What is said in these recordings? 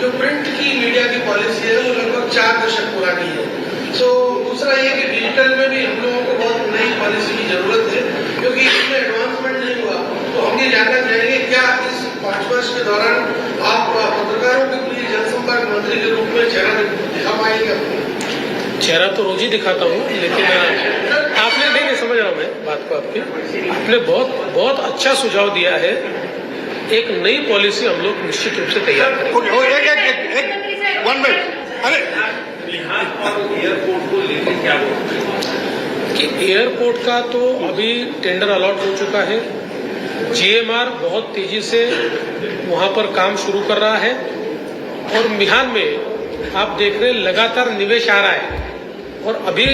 जो प्रिंट की मीडिया की पॉलिसी है वो लगभग चार दशक पुरानी है। सो so, दूसरा ये कि डिजिटल में भी हम लोगों को बहुत नई पॉलिसी की ज़रूरत है क्योंकि इसमें एडवांसमेंट नहीं हुआ। तो हम ये जानना चाहेंगे क्या इस पाँच वर्ष के दौरान आप पत्रकारों के लिए जनसंपर्क मंत्री के रूप में चेहरा दिखा पाएँगे? चेहरा तो रोज ही दिखाता हूँ लेकिन आपने नहीं नहीं समझ रहा हूँ मैं बात को आपकी। आपने बहुत बहुत अच्छा सुझाव दिया है। एक नई पॉलिसी हम लोग निश्चित रूप से तैयार करेंगे। वन मिनट अरे एयरपोर्ट को लेकर क्या कि एयरपोर्ट का तो अभी टेंडर अलॉट हो चुका है। जीएमआर बहुत तेज़ी से वहाँ पर काम शुरू कर रहा है। और मिहान में आप देख रहे हैं लगातार निवेश आ रहा है। और अभी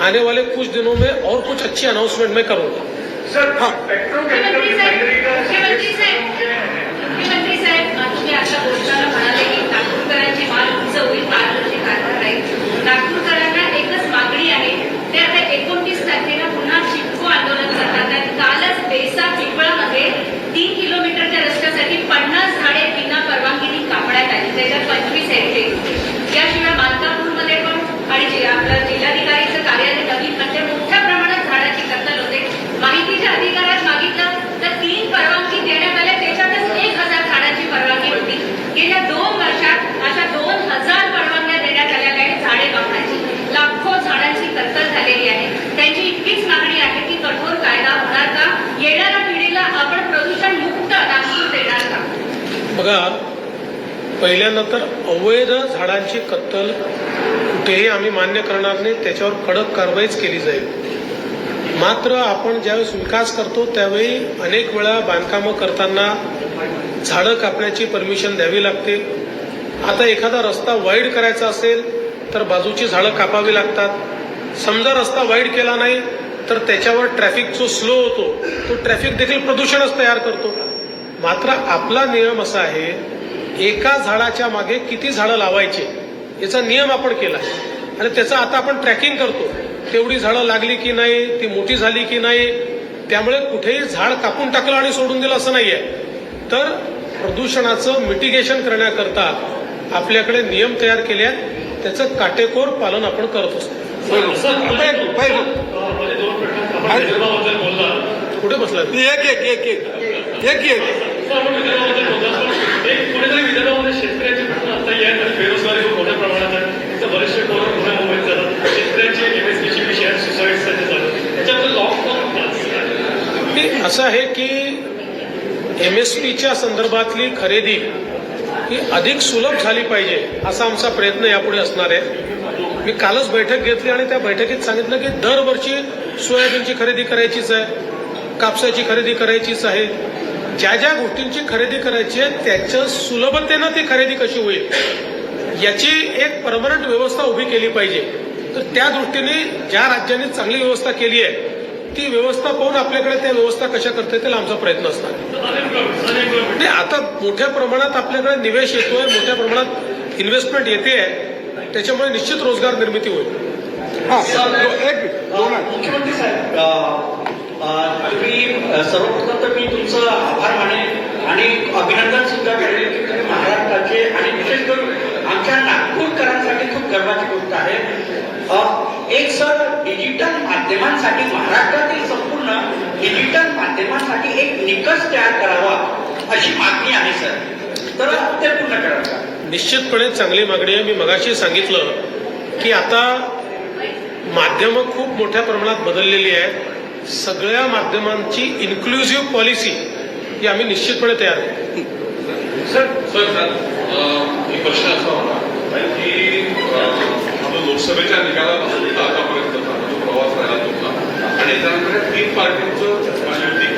आने वाले कुछ दिनों में और कुछ अच्छी अनाउंसमेंट मैं करूँगा। मुख्यमंत्री साहेब रिफायनरी का मुख्यमंत्री साहेब मुख्यमंत्री साहेब तुम्ही आता बोलताना म्हणाले की नागपूरकरांची माल उंच होईल कारभार राहील. नागपूरकरांना एकच मागणी आहे ते आता एकोणतीस तारखेला पुन्हा चिपको आंदोलन करतात आणि कालच बेसा पिंपळामध्ये तीन किलोमीटरच्या रस्त्यासाठी पन्नास झाडे विना परवानगीने कापण्यात आली त्याच्यात पंचवीस हेक्टर याशिवाय मालकापूरमध्ये पण आणि जे आपलं जिल्हाधिकारीचं कार्यालय नवीन म्हणजे मोठ्या प्रमाणात झाडाची कत्तल होते माहितीच्या अधिकारात मागितलं तर तीन परवानगी देण्यात आल्या त्याच्यातच एक हजार झाडांची परवानगी होती गेल्या दोन वर्षात अशा दोन हजार परवानग्या देण्यात आलेल्या आहेत झाडे कापण्याची लाखो झाडांची कत्तल झालेली आहे त्यांची इतकीच मागणी आहे की कठोर कायदा होणार का येणाऱ्या पिढीला आपण प्रदूषण मुक्त नागपूर देणार का बघा पहिल्यांदा तर अवैध झाडांची कत्तल कुठेही आम्ही मान्य करणार नाही त्याच्यावर कडक कारवाईच केली जाईल. मात्र आपण ज्यावेळेस विकास करतो त्यावेळी अनेक वेळा बांधकामं करताना झाडं कापण्याची परमिशन द्यावी लागते. आता एखादा रस्ता वाईड करायचा असेल तर बाजूची झाडं कापावी लागतात. समजा रस्ता वाईड केला नाही तर त्याच्यावर ट्रॅफिक जो स्लो होतो तो ट्रॅफिक देखील प्रदूषणच तयार करतो. मात्र आपला नियम असा आहे एका झाडाच्या मागे किती झाडं लावायचे याचा नियम आपण केला. आणि त्याचं आता आपण ट्रॅकिंग करतो. तेवढी झाडं लागली की नाही ती मोठी झाली की नाही त्यामुळे कुठेही झाड कापून टाकलं आणि सोडून दिलं असं नाहीये. तर प्रदूषणाचं मिटिगेशन करण्याकरता आपल्याकडे नियम तयार केले आहेत. त्याचं काटेकोर पालन आपण करत असतो. कुठे बसला एक एक एक एक एक एक आपण विदर्भाबद्दल शेतकऱ्यांचे प्रश्न आता या आणि बेरोजगारी खूप मोठ्या प्रमाणात आहे. तिथं बरेचसे कोरोना पुण्या मुंबईत झालं शेतकऱ्यांचे एमएसपीची बी शेअर सुसाईड सध्या झालं त्याच्यामध्ये लॉकडाऊन असं आहे की एम एस पीच्या संदर्भातली खरेदी ही अधिक सुलभ झाली पाहिजे असा आमचा प्रयत्न यापुढे असणार आहे. मी कालच बैठक घेतली आणि त्या बैठकीत सांगितलं की दरवर्षी सोयाबीनची खरेदी करायचीच आहे कापसाची खरेदी करायचीच आहे. ज्या ज्या गोष्टींची खरेदी करायची आहे त्याच्या सुलभतेनं ती खरेदी कशी होईल याची एक परमनंट व्यवस्था उभी केली पाहिजे. तर त्या दृष्टीने ज्या राज्यांनी चांगली व्यवस्था केली आहे ती व्यवस्था पाहून आपल्याकडे त्या व्यवस्था कशा करता येतील आमचा प्रयत्न असणार. अनएम्प्लॉयमेंट नाही आता मोठ्या प्रमाणात आपल्याकडे निवेश येतोय मोठ्या प्रमाणात इन्व्हेस्टमेंट येते आहे त्याच्यामुळे निश्चित रोजगार निर्मिती होईल. हा. मुख्यमंत्री साहेब अ, अ, तुम्ही सर्वप्रथम तर मी तुमचं आभार मानेन आणि अभिनंदन सुद्धा करेल की तुम्ही महाराष्ट्राचे आणि विशेष करून आमच्या नागपूरकरांसाठी खूप गर्वाची गोष्ट आहे. एक सर डिजिटल माध्यमांसाठी महाराष्ट्रातील संपूर्ण डिजिटल माध्यमांसाठी एक निकष तयार करावा अशी मागणी आहे सर. तर ते पूर्ण करा. निश्चितपणे चांगली मागणी आहे. मी मगाशी सांगितलं की आता माध्यमं खूप मोठ्या प्रमाणात बदललेली आहेत. सगळ्या माध्यमांची इन्क्लुझिव्ह पॉलिसी ही आम्ही निश्चितपणे तयार करू. सर सर एक प्रश्न असा होता की लोकसभेच्या निकालापासून तर आतापर्यंतचा जो प्रवास राहिला तुमचा. आणि त्यानंतर तीन पार्टींचं महायुती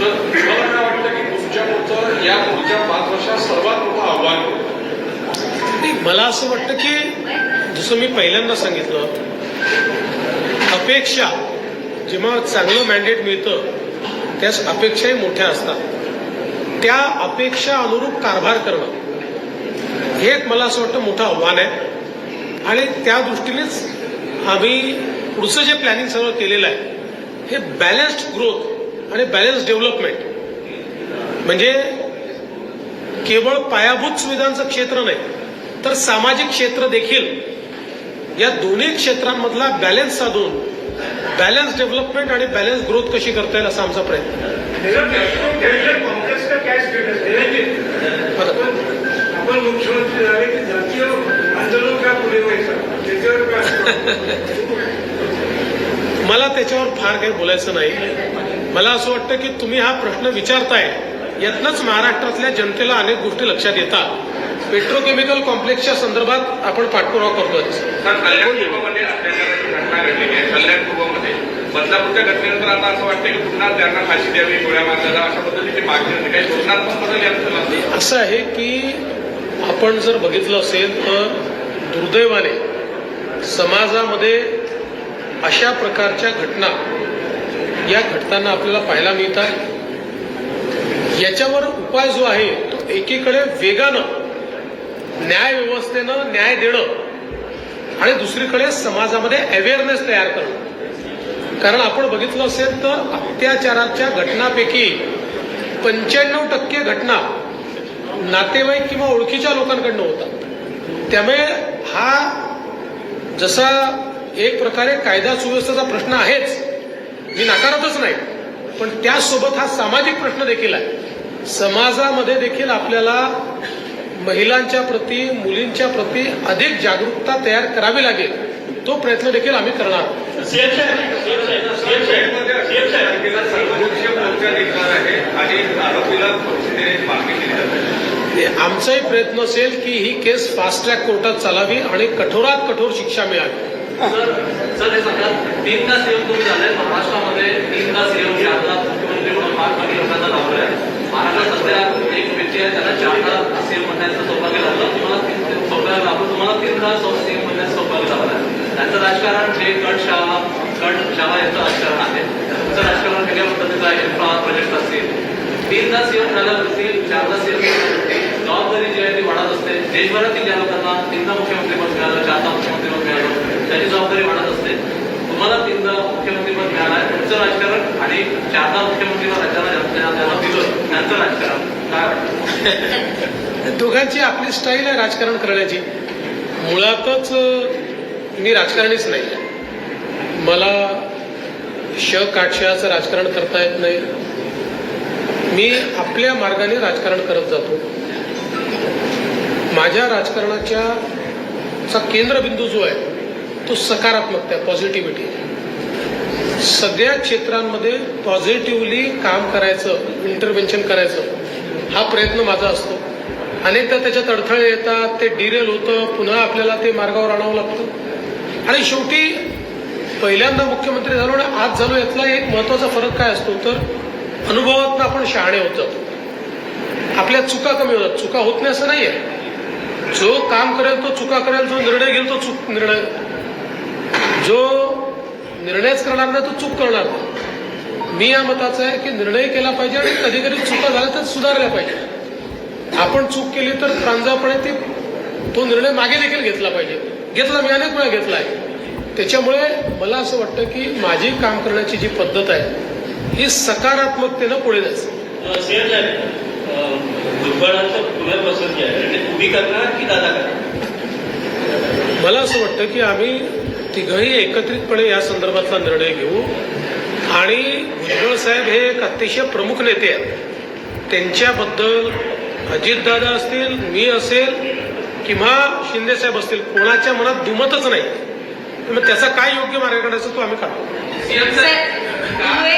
तर मला काय वाटतं की तुमच्या पुढचं या पुढच्या पाच वर्षात सर्वात मोठं आव्हान होतं मला असं वाटतं की जसं मी पहिल्यांदा सांगितलं अपेक्षा जेव्हा चांगलं मॅन्डेट मिळतं त्यास अपेक्षाही मोठ्या असतात. त्या अपेक्षा अनुरूप कारभार करणं हे एक मला असं वाटतं मोठं आव्हान आहे. आणि त्या दृष्टीनेच आम्ही पुढचं जे प्लॅनिंग सर्व केलेलं आहे हे बॅलन्स्ड ग्रोथ आणि बॅलन्स डेव्हलपमेंट म्हणजे केवळ पायाभूत सुविधांचं क्षेत्र नाही तर सामाजिक क्षेत्र देखील या दोन्ही क्षेत्रांमधला बॅलन्स साधून बॅलन्स डेव्हलपमेंट आणि बॅलन्स ग्रोथ कशी करता येईल असा आमचा प्रयत्न. का काय स्टेटस बरं. आपण मुख्यमंत्री झाले की जातीय आंदोलन का पुढे व्हायचं त्याच्यावर काय मला त्याच्यावर फार काही बोलायचं नाही. मला असं वाटतं की तुम्ही हा प्रश्न विचारताय. यातनंच महाराष्ट्रातल्या जनतेला अनेक गोष्टी लक्षात येतात. पेट्रोकेमिकल कॉम्प्लेक्सच्या संदर्भात आपण पाठपुरावा करतोय. घटना घडलेली आहे. कल्याण पूर्वमध्ये बदलापूरच्या घटनेनंतर आता असं वाटतं की पुन्हा त्यांना फाशी द्यावी गोळ्या मारल्या अशा पद्धतीची मागणी होती. काही धोरणात्मक बदल यात असं आहे की आपण जर बघितलं असेल तर दुर्दैवाने समाजामध्ये अशा प्रकारच्या घटना या घटनांना आपल्याला पाहायला मिळतात. याच्यावर उपाय जो आहे तो एकीकडे वेगानं न्याय व्यवस्थेनं न्याय देणं आणि दुसरीकडे समाजामध्ये अवेअरनेस तयार करणं. कारण आपण बघितलं असेल तर अत्याचाराच्या घटनापैकी पंच्याण्णव टक्के घटना नातेवाईक किंवा ओळखीच्या लोकांकडनं होतात. त्यामुळे हा जसा एक प्रकारे कायदा सुव्यवस्थेचा प्रश्न आहेच मी नाकारतच नाही. पण त्यासोबत हा सामाजिक प्रश्न देखील आहे. समाजामध्ये देखील आपल्याला महिलांच्या प्रती मुलींच्या प्रती अधिक जागरूकता तयार करावी लागेल. तो प्रयत्न देखील आम्ही करणार. आमचाही प्रयत्न असेल की ही केस फास्ट ट्रॅक कोर्टात चालावी आणि कठोरात कठोर शिक्षा मिळावी. सर सर हे सांगा तीनदा सीएम तुम्ही झाले महाराष्ट्रामध्ये तीनदा सीएम चारदा मुख्यमंत्री म्हणून महात्मा कमी लोकांना आहे महाराष्ट्रात सध्या एक व्यक्ती आहे त्याला सेम सीएम म्हणण्याचं सौभाग्य लाभलं तुम्हाला तीन सौभाग्य लाभलं तुम्हाला तीनदा सीएम म्हणण्याचं सौभाग्य लाभलं त्यांचं राजकारण हे गट शाळा गट शाळा यांचं राजकारण आहे. तुमचं राजकारण वेगळ्या पद्धतीचं आहे इन्फ्रा प्रोजेक्ट असतील. तीनदा सेम झाला असतील चारदा सेम जबाबदारी जी आहे ती वाढत असते. देशभरातील ज्या लोकांना तीनदा मुख्यमंत्री पद मिळालं चारदा मुख्यमंत्रीपद मिळालं त्याची जबाबदारी वाढत असते. तुम्हाला तीनदा मुख्यमंत्रीपद मिळालं आहे तुमचं राजकारण आणि चारदा मुख्यमंत्रीपद राज्याला ज्यांना ज्यांना दिलं त्यांचं राजकारण. काय वाटतं? दोघांची आपली स्टाईल आहे राजकारण करण्याची. मुळातच मी राजकारणीच नाही मला श काटशाचं राजकारण करता येत नाही. मी आपल्या मार्गाने राजकारण करत जातो. माझ्या राजकारणाच्या चा केंद्रबिंदू जो आहे तो सकारात्मकता आहे पॉझिटिव्हिटी सगळ्या क्षेत्रांमध्ये पॉझिटिव्हली काम करायचं इंटरव्हेन्शन करायचं हा प्रयत्न माझा असतो. अनेकदा त्याच्यात अडथळे येतात ते डिरेल होतं पुन्हा आपल्याला ते मार्गावर आणावं लागतं. आणि शेवटी पहिल्यांदा मुख्यमंत्री झालो आणि आज झालो यातला एक महत्त्वाचा फरक काय असतो? तर अनुभवातनं आपण शहाणे होत जातो. आपल्या चुका कमी होतात. चुका होत नाही असं नाही आहे जो काम करेल तो चुका करेल जो निर्णय घेईल तो चूक निर्णय. जो निर्णयच करणार नाही तो चूक करणार नाही. मी या मताचा आहे की निर्णय केला पाहिजे आणि कधी कधी चुका झाल्या तर सुधारल्या पाहिजे. आपण चूक केली तर प्रांजळपणे ती तो निर्णय मागे देखील घेतला पाहिजे. घेतला मी अनेक वेळा घेतला आहे. त्याच्यामुळे मला असं वाटतं की माझी काम करण्याची जी पद्धत आहे ही सकारात्मकतेनं पुढे जायचं. मला असं वाटतं की आम्ही तिघही एकत्रितपणे या संदर्भातला निर्णय घेऊ. आणि भुजबळ साहेब हे एक अतिशय प्रमुख नेते आहेत. त्यांच्याबद्दल अजितदादा असतील मी असेल किंवा शिंदे साहेब असतील कोणाच्या मनात दुमतच नाही. मग त्याचा काय योग्य मार्ग काढायचा तो आम्ही काढतो धुळे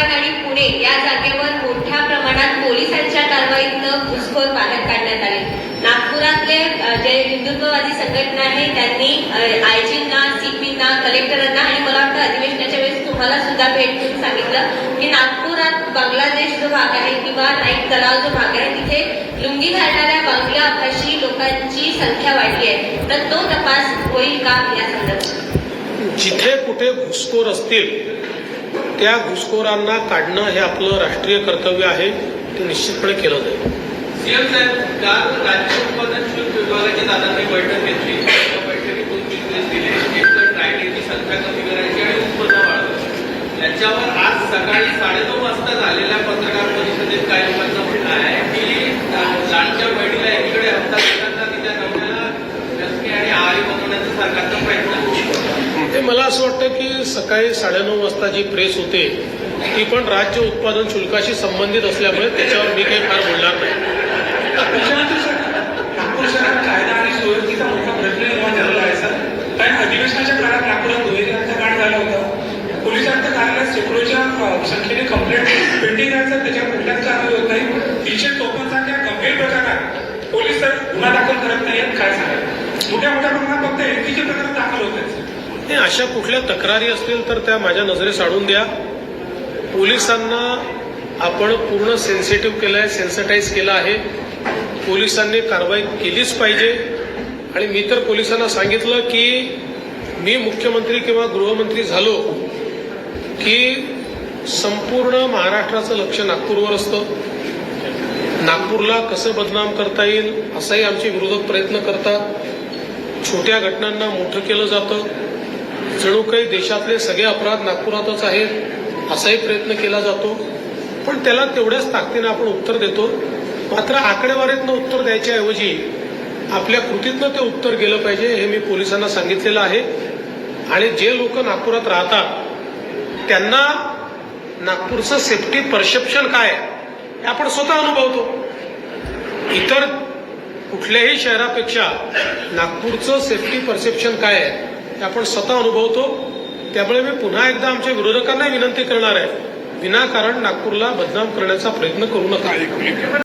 आणि पुणे या जागेवर मोठ्या प्रमाणात पोलिसांच्या कारवाईतनं घुसखोर बाहेर काढण्यात आले. नागपुरातले अ, जे हिंदुत्ववादी संघटना आहे त्यांनी आयजींना सीपींना कलेक्टरांना आणि मला वाटतं अधिवेशनाच्या तुम्हाला सुद्धा भेट देऊन सांगितलं की नागपुरात बांगलादेश जो भाग आहे किंवा नाईक तलाव जो भाग आहे तिथे लुंगी घालणाऱ्या बांगला भाषी लोकांची संख्या वाढली आहे. तर तो तपास होईल का या संदर्भात? जिथे कुठे घुसखोर असतील त्या घुसखोरांना काढणं हे आपलं राष्ट्रीय कर्तव्य आहे ते निश्चितपणे केलं जाईल. सीएम साहेब काल राज्य उत्पादन शुल्क विभागाची दादांनी बैठक घेतली त्या बैठकीत दोन निर्देश दिले एक तर ड्रायडेची संख्या कमी करायची आणि उत्पन्न वाढवायचं त्याच्यावर आज सकाळी साडेनऊ वाजता झालेल्या पत्रकार परिषदेत काही लोकांचं म्हणणं आहे की लाडच्या बहिणीला एकीकडे हप्ता देताना तिच्या नवऱ्याला आणि आहारी बनवण्याचा सरकारचा प्रयत्न. ते मला असं वाटतं की सकाळी साडेनऊ वाजता जी प्रेस होते ती पण राज्य उत्पादन शुल्काशी संबंधित असल्यामुळे त्याच्यावर मी काही फार बोलणार नाही त्याच्यानंतर सर नागपूर शहरात कायदा आणि सुव्यवस्थेचा मोठा प्रश्न निर्माण झालेला आहे सर कारण अधिवेशनाच्या काळात नागपुरात दुहेरीचा कांड झाला होता पोलीस आयुक्त कार्यालयात शेकडोच्या अं, संख्येने कंप्लेंट पेंडिंग आहे सर त्याच्यावर कुठल्याच कारवाई होत नाही तीनशे चौपन्न सारख्या गंभीर प्रकारात पोलीस सर गुन्हा दाखल करत नाहीत काय सांगाल मोठ्या मोठ्या प्रमाणात फक्त एकीचे प्रकार दाखल होत आहेत सर नाही अशा कुठल्या तक्रारी असतील तर त्या माझ्या नजरेस आणून द्या. पोलिसांना आपण पूर्ण सेन्सिटिव्ह केलं आहे सेन्सिटाईज केलं आहे. पोलिसांनी कारवाई केलीच पाहिजे. आणि मी तर पोलिसांना सांगितलं की मी मुख्यमंत्री किंवा गृहमंत्री झालो की संपूर्ण महाराष्ट्राचं लक्ष नागपूरवर असतं. नागपूरला कसं बदनाम करता येईल असाही आमचे विरोधक प्रयत्न करतात. छोट्या घटनांना मोठं केलं जातं. जणू काही देशातले सगळे अपराध नागपुरातच आहेत असाही प्रयत्न केला जातो. पण त्याला तेवढ्याच ताकदीनं आपण उत्तर देतो. मात्र आकडेवारीतनं उत्तर द्यायच्याऐवजी आपल्या कृतीतनं ते उत्तर गेलं पाहिजे हे मी पोलिसांना सांगितलेलं आहे. आणि जे लोक नागपुरात राहतात त्यांना नागपूरचं सेफ्टी परसेप्शन काय हे आपण स्वतः अनुभवतो. इतर कुठल्याही शहरापेक्षा नागपूरचं सेफ्टी परसेप्शन काय आहे हे आपण स्वतः अनुभवतो त्यामुळे मी पुन्हा एकदा आमच्या विरोधकांना विनंती करणार आहे. विनाकारण नागपूरला बदनाम करण्याचा प्रयत्न करू नका.